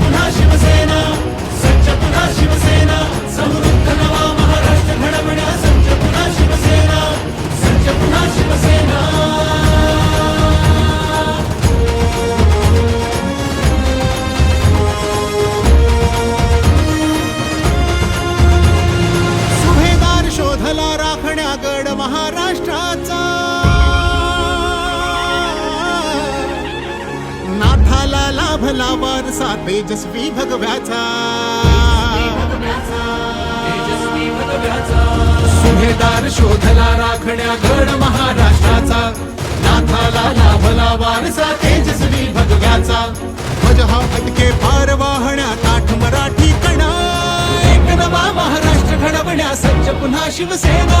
पुन्हा शिवसेना सज्ज पुन्हा शिवसेना समृद्ध नाथाला लाभला वारसा तेजस्वी भगव्याचा. सुभेदार शोधला राखण्या गड महाराष्ट्राचा. नाथाला लाभला वारसा तेजस्वी भगव्याचा. ध्वज हा फटके पार वाहण्या ताठ मराठी कणा. एक नवा महाराष्ट्र घडवण्या सज्ज पुन्हा शिवसेना.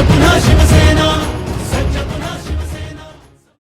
遅くの事